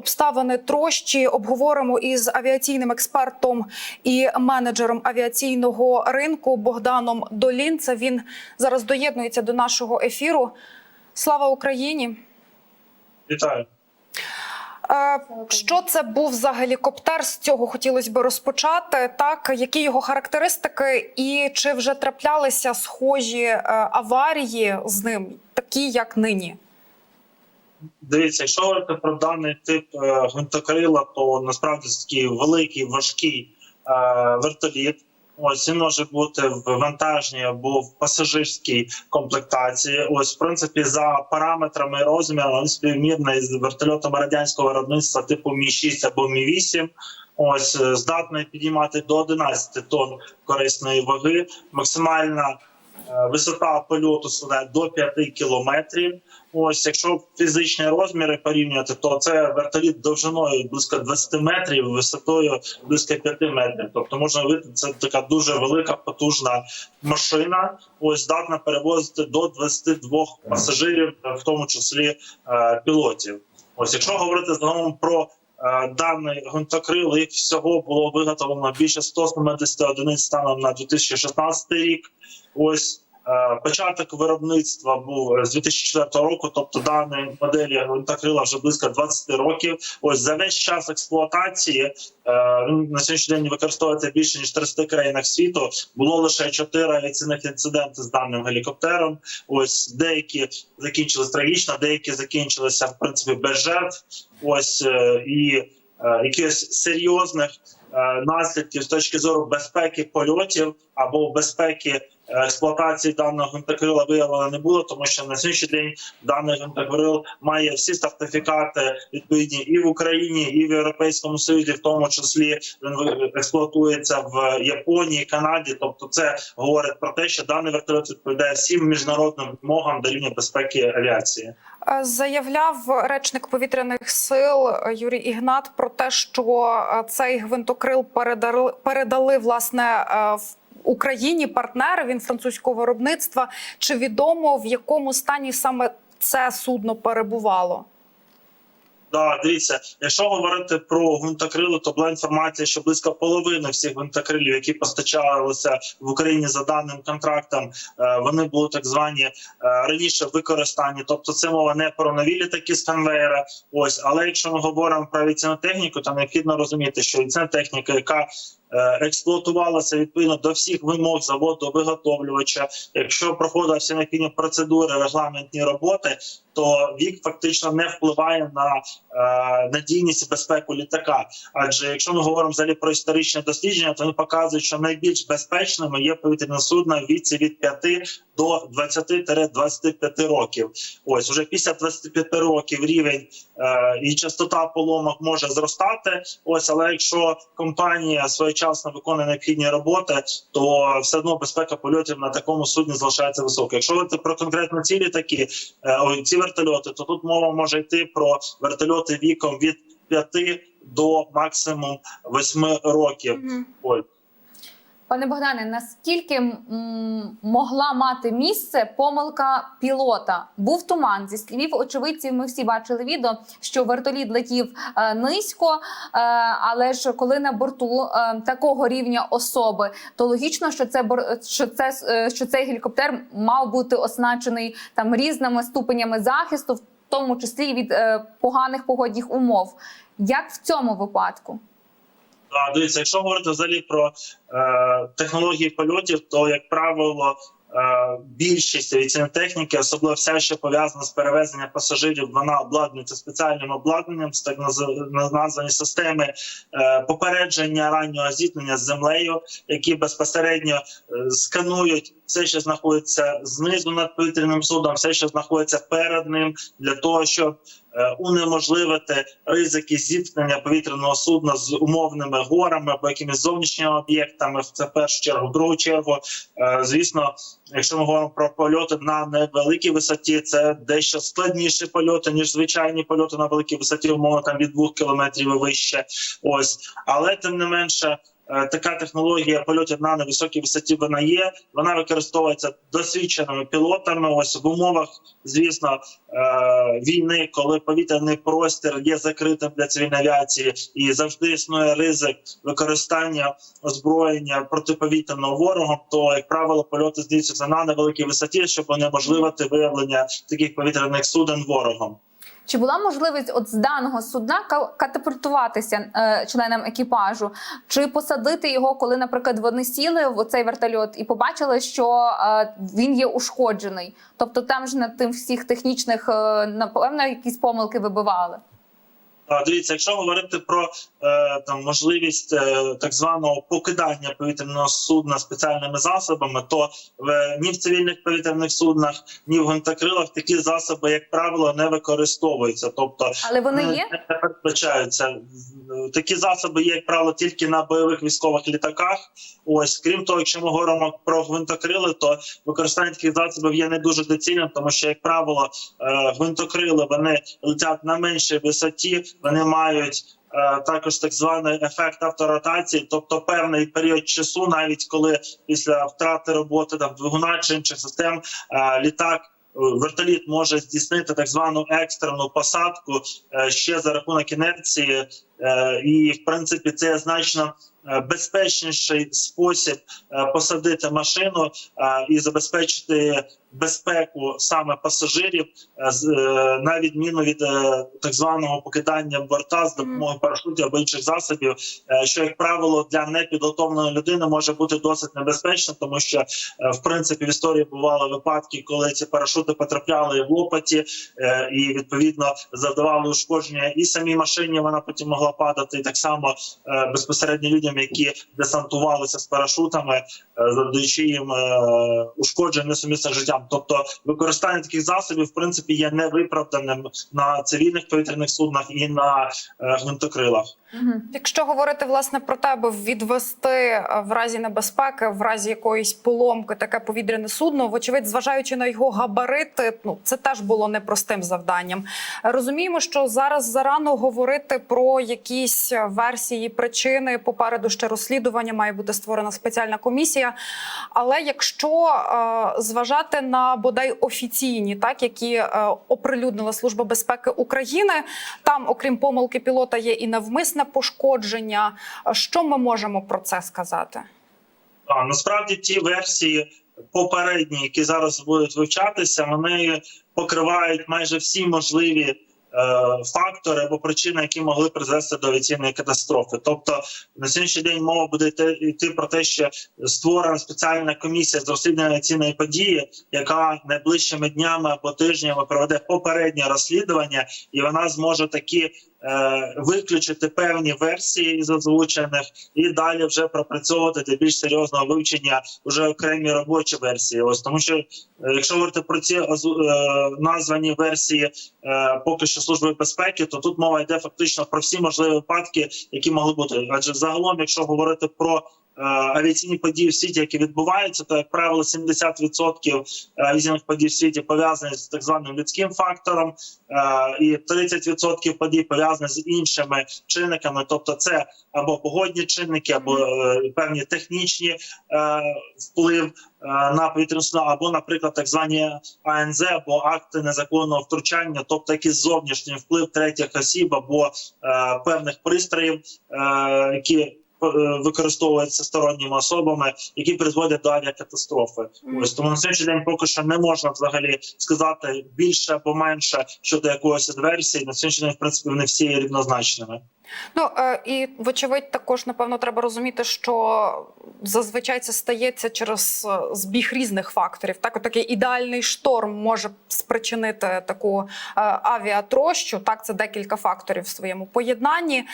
обставини трощі обговоримо із авіаційним експертом і менеджером авіаційного ринку Богданом Долін. Це він зараз доєднується до нашого ефіру. Слава Україні! Вітаю. Е, Що це був за гелікоптер? З цього хотілося б розпочати. Так, які його характеристики, і чи вже траплялися схожі е, аварії з ним, такі як нині? Дивіться, якщо говорити про даний тип е, гвинтокрила, то насправді це такий великий важкий е, вертоліт. Ось він може бути в вантажній або в пасажирській комплектації. Ось, в принципі, за параметрами і розміром він співмірний з вертольотами радянського виробництва типу Мі 6 або Мі 8 Ось е, здатний підіймати до 11 тонн корисної ваги. Максимальна висота польоту складає до 5 кілометрів. Ось, якщо фізичні розміри порівнювати, то це вертоліт довжиною близько 20 метрів, висотою близько 5 метрів. Тобто можна вийти, це така дуже велика потужна машина. Ось здатна перевозити до 22 пасажирів, в тому числі е, пілотів. Ось, якщо говорити загалом про е, даний гвинтокрил, їх всього було виготовлено більше 170 одиниць станом на 2016 рік. Ось Е, Початок виробництва був з 2004 року, тобто даної моделі гвинтокрила вже близько 20 років. Ось за весь час експлуатації е, він на сьогоднішній день використовується більше ніж 300 країнах світу. Було лише 4 авіаційних інциденти з даним гелікоптером. Ось деякі закінчились трагічно, деякі закінчилися в принципі без жертв. Ось е, і е, якихось серйозних е, наслідків з точки зору безпеки польотів або безпеки експлуатації даного гвинтокрила виявлено не було, тому що на сьогоднішній день даний гвинтокрил має всі сертифікати відповідні і в Україні, і в Європейському Союзі, в тому числі він експлуатується в Японії, Канаді. Тобто, це говорить про те, що даний вертольот відповідає всім міжнародним вимогам до рівня безпеки авіації. Е, Заявляв речник повітряних сил Юрій Ігнат про те, що е, цей гвинтокрил передали, передали власне е, в Україні партнери. Він французького виробництва. Чи відомо в якому стані саме це судно перебувало? Да, дивіться, якщо говорити про гвинтокрили, то була інформація, що близько половини всіх гвинтокрилів, які постачалися в Україні за даним контрактом, е, вони були так звані е, раніше використані. Тобто, це мова не про нові літаки з конвейера. Ось, але якщо ми говоримо про авіаційну техніку, то необхідно розуміти, що авіаційна техніка, яка Експлуатувалася відповідно до всіх вимог заводу виготовлювача. Якщо проходили всі необхідні процедури, регламентні роботи, то вік фактично не впливає на е, надійність і безпеку літака. Адже якщо ми говоримо взагалі про історичне дослідження, то вони показують, що найбільш безпечними є повітряне судно в віці від 5 до 20-25 років. Ось уже після 25 років рівень е, і частота поломок може зростати. Ось, але якщо компанія своєчасно виконує необхідні роботи, то все одно безпека польотів на такому судні залишається високою. Якщо говорити про конкретно цілі літаки, е, ці вертольоти, то тут мова може йти про вертольоти віком від 5 до максимум 8 років. Мгм. Ось. Пане Богдане, наскільки могла мати місце помилка пілота? Був туман зі слів очевидців. Ми всі бачили відео, що вертоліт летів е, низько, е, але ж коли на борту е, такого рівня особи, то логічно, що це що це е, що цей гелікоптер мав бути оснащений там різними ступенями захисту, в тому числі від е, поганих погодних умов. Як в цьому випадку? А, дивіться, якщо говорити взагалі про е, технології польотів, то як правило. е, Більшість авіаційної техніки, особливо вся, що пов'язана з перевезенням пасажирів, вона обладнується спеціальним обладнанням, так наз- названі системи е, попередження раннього зіткнення з землею, які безпосередньо е, сканують все, що знаходиться знизу над повітряним судом, все, що знаходиться перед ним, для того, щоб унеможливити ризики зіткнення повітряного судна з умовними горами або якимись зовнішніми об'єктами. Це першу чергу, в другу чергу, е, звісно, якщо ми говоримо про польоти на невеликій висоті, це дещо складніші польоти ніж звичайні польоти на великій висоті, умовно там від двох кілометрів і вище. Ось, але тим не менше. Е, така технологія польотів на невисокій висоті вона є. Вона використовується досвідченими пілотами. Ось в умовах, звісно, е, війни, коли повітряний простір є закритим для цивільної авіації, і завжди існує ризик використання озброєння протиповітряного ворогом, то як правило польоти здійснюються на невеликій висоті, щоб унеможливити виявлення таких повітряних суден ворогом. Чи була можливість от з даного судна ка- катапультуватися е, членам екіпажу, чи посадити його, коли, наприклад, вони сіли в цей вертольот і побачили, що е, він є ушкоджений? Тобто там ж на тим всіх технічних, е, напевно, якісь помилки вибивали. Дивіться, якщо говорити про е, там можливість е, так званого покидання повітряного судна спеціальними засобами, то в ні в цивільних повітряних суднах, ні в гвинтокрилах такі засоби, як правило, не використовуються. Тобто Але вони не- є? не передбачаються. Такі засоби є, як правило, тільки на бойових військових літаках. Ось крім того, якщо ми говоримо про гвинтокрили, то використання таких засобів є не дуже доцільним, тому що, як правило, е, гвинтокрили вони летять на меншій висоті, вони мають. е, Також так званий ефект авторотації, тобто певний період часу, навіть коли після втрати роботи там двигуна чи інших систем е, літак е, вертоліт може здійснити так звану екстрену посадку ще за рахунок інерції, і в принципі це значно е, безпечніший спосіб е, посадити машину е, і забезпечити безпеку саме пасажирів, е, е, на відміну від е, так званого покидання борта з допомогою парашутів або інших засобів, е, що як правило для непідготовленої людини може бути досить небезпечно, тому що е, в принципі в історії бували випадки, коли ці парашути потрапляли в лопаті е, і відповідно завдавали ушкодження і самій машині. Вона потім могла падати, і так само е, безпосередньо людям, які десантувалися з парашутами, е, завдаючи їм е, ушкоджень несумісних життям. Тобто використання таких засобів в принципі є невиправданим на цивільних повітряних суднах і на е, гвинтокрилах. Угу. Якщо говорити власне про те, аби відвести е, в разі небезпеки, в разі якоїсь поломки таке повітряне судно, вочевидь, зважаючи на його габарити, ну це теж було непростим завданням. Розуміємо, що зараз зарано говорити про якісь версії причини. Попереду ще розслідування має бути створена спеціальна комісія. Але якщо е, зважати на бодай офіційні, так які е, оприлюднила Служба безпеки України, там, окрім помилки пілота, є і навмисне пошкодження. Що ми можемо про це сказати? А, насправді ті версії попередні, які зараз будуть вивчатися, вони покривають майже всі можливі е, фактори або причини, які могли призвести до авіаційної катастрофи. Тобто на сьогоднішній день мова буде йти про те, що створена спеціальна комісія з розслідування авіаційної події, яка найближчими днями або тижнями проведе попереднє розслідування, і вона зможе такі. Е, Виключити певні версії із озвучених і далі вже пропрацьовувати для більш серйозного вивчення вже окремі робочі версії. Ось тому, що е, якщо говорити про ці е, названі версії поки що служби безпеки, то тут мова йде фактично про всі можливі випадки, які могли бути. Адже загалом, якщо говорити про авіаційні події в світі, які відбуваються, то як правило 70% авіаційних подій в світі пов'язані з так званим людським фактором, е, і 30% подій пов'язані з іншими чинниками, тобто це або погодні чинники, або е, певні технічні е, вплив е, на повітряну або, наприклад, так звані АНЗ або акти незаконного втручання, тобто якийсь зовнішній вплив третіх осіб або е, певних пристроїв, е, які е, використовуються сторонніми особами, які призводять до авіакатастрофи. Ось тому на сьогоднішній день поки що не можна взагалі сказати більше або менше щодо якоїсь із. На сьогоднішній день, в принципі, вони всі є рівнозначними. Ну е, і вочевидь, також напевно треба розуміти, що зазвичай це стається через е, збіг різних факторів. Так, от такий ідеальний шторм може спричинити таку е, авіатрощу. Так, це декілька факторів в своєму поєднанні.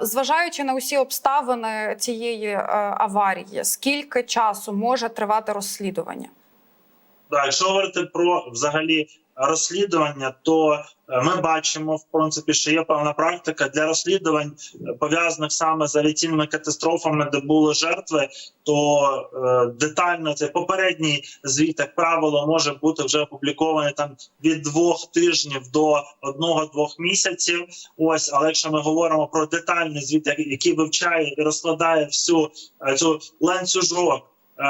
Зважаючи на усі обставини цієї аварії, скільки часу може тривати розслідування? Так, якщо говорити про взагалі розслідування, то е, ми бачимо в принципі, що є певна практика для розслідувань е, пов'язаних саме з авіаційними катастрофами, де були жертви. То е, детально цей попередній звіт, як правило, може бути вже опублікований там від двох тижнів до одного-двох місяців. Ось, але якщо ми говоримо про детальний звіт, як- який вивчає і розкладає всю цю ланцюжок. Е,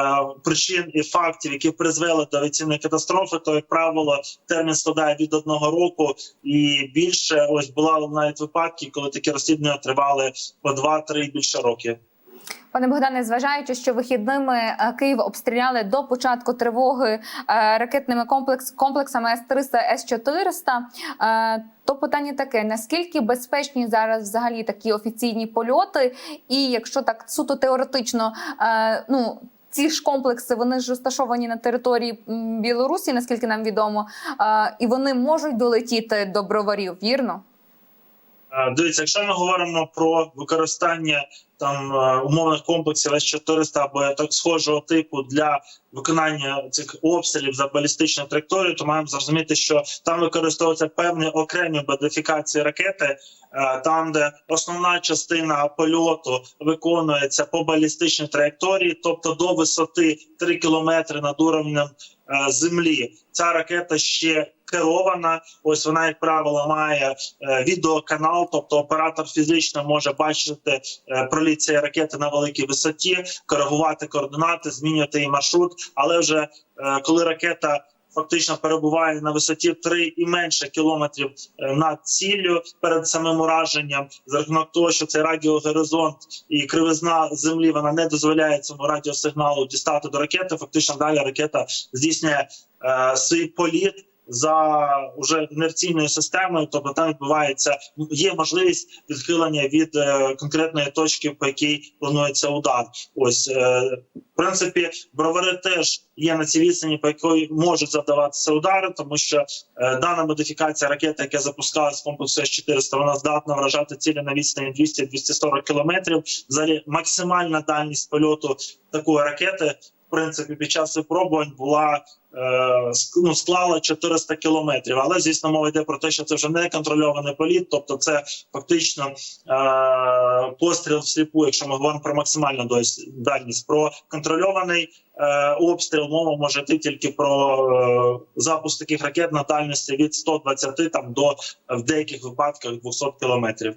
Причин і фактів, які призвели до авіаційної катастрофи, то як правило термін складає від одного року і більше. Ось була навіть випадки, коли такі розслідування тривали по два-три і більше років. Пане Богдане, зважаючи, що вихідними е, Київ обстріляли до початку тривоги е, ракетними комплекс комплексами С-300, С-400, е, то питання таке: наскільки безпечні зараз взагалі такі офіційні польоти? І якщо так суто теоретично, ну ці ж комплекси вони ж розташовані на території Білорусі, наскільки нам відомо, і вони можуть долетіти до броварів, вірно? Дивіться, якщо ми говоримо про використання там е, умовних комплексів С-400 або так схожого типу для виконання цих обстрілів за балістичну траєкторію, то маємо зрозуміти, що там використовуються певні окремі модифікації ракети, е, там, де основна частина польоту виконується по балістичній траєкторії, тобто до висоти 3 кілометри над уровнем е, землі. Ця ракета ще керована. Ось вона, як правило, має е, відеоканал, тобто оператор фізично може бачити е, проліт цієї ракети на великій висоті, коригувати координати, змінювати її маршрут. Але вже е, коли ракета фактично перебуває на висоті 3 і менше кілометрів над ціллю перед самим ураженням, за рахунок того, що цей радіогоризонт і кривизна землі вона не дозволяє цьому радіосигналу дістати до ракети. Фактично далі ракета здійснює е, свій політ за уже інерційною системою, тобто там відбувається є можливість відхилення від е, конкретної точки, по якій планується удар. Ось е, в принципі, бровари теж є на цій відстані, по якій можуть завдаватися удари, тому що е, дана модифікація ракети, яка запускалась з комплексу С-400, вона здатна вражати цілі на відстані 200-240 кілометрів. Взагалі максимальна дальність польоту такої ракети. Принципі, під час випробувань була е, ну, склала 400 кілометрів. Але звісно, мова йде про те, що це вже не контрольований політ, тобто це фактично е, постріл всліпу, якщо ми говоримо про максимальну дальність. Про контрольований е, обстріл мова може йти тільки про е, запуск таких ракет на дальності від 120 там до в деяких випадках 200 кілометрів.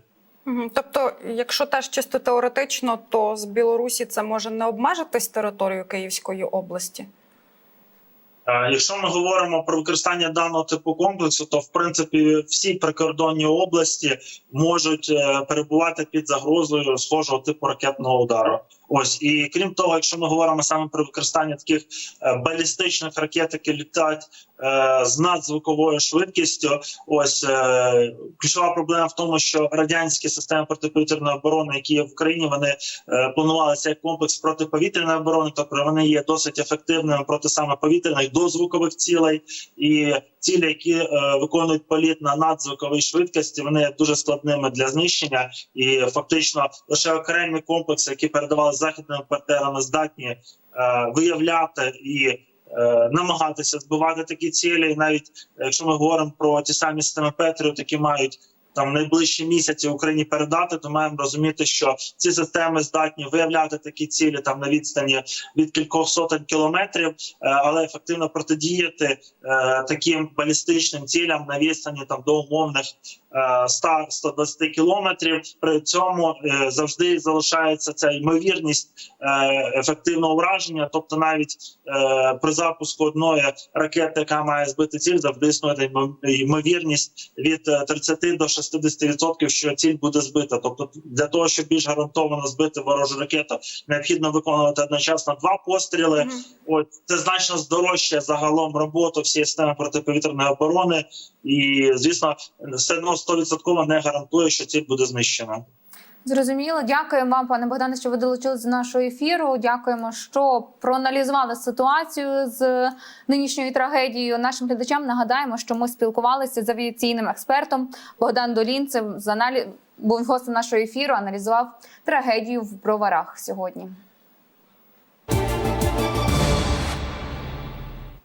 Тобто, якщо теж чисто теоретично, то з Білорусі це може не обмежитись територією Київської області. Е, Якщо ми говоримо про використання даного типу комплексу, то в принципі всі прикордонні області можуть е, перебувати під загрозою схожого типу ракетного удару. Ось і крім того, якщо ми говоримо саме про використання таких е, балістичних ракет, які літають е, з надзвуковою швидкістю, ось е, ключова проблема в тому, що радянські системи протиповітряної оборони, які є в Україні, вони е, планувалися як комплекс протиповітряної оборони, тобто вони є досить ефективними проти саме повітряних дозвукових цілей. І цілі, які е, виконують політ на надзвуковій швидкості, вони є дуже складними для знищення, і фактично лише окремі комплекси, які передавали західними партнерами, здатні е, виявляти і. е, Намагатися збивати такі цілі, і навіть якщо ми говоримо про ті самі системи Петріот, які мають там найближчі місяці Україні передати, то маємо розуміти, що ці системи здатні виявляти такі цілі там на відстані від кількох сотень кілометрів, е, але ефективно протидіяти е, таким балістичним цілям на відстані там до умовних е, 100-120 кілометрів. При цьому е, завжди залишається ця ймовірність е, ефективного враження, тобто навіть е, при запуску одної ракети, яка має збити ціль, завжди існує ймовірність від е, 30 до 60%, що ціль буде збита. Тобто, для того, щоб більш гарантовано збити ворожу ракету, необхідно виконувати одночасно два постріли. Мгм. От це значно здорожчає загалом роботу всієї системи протиповітряної оборони, і звісно, все одно 100% не гарантує, що ціль буде знищена. Зрозуміло, дякуємо вам, пане Богдане, що ви долучились до нашого ефіру. Дякуємо, що проаналізували ситуацію з нинішньою трагедією. Нашим глядачам нагадаємо, що ми спілкувалися з авіаційним експертом Богдан Долінцев. З аналі... був гостем нашого ефіру, аналізував трагедію в броварах сьогодні.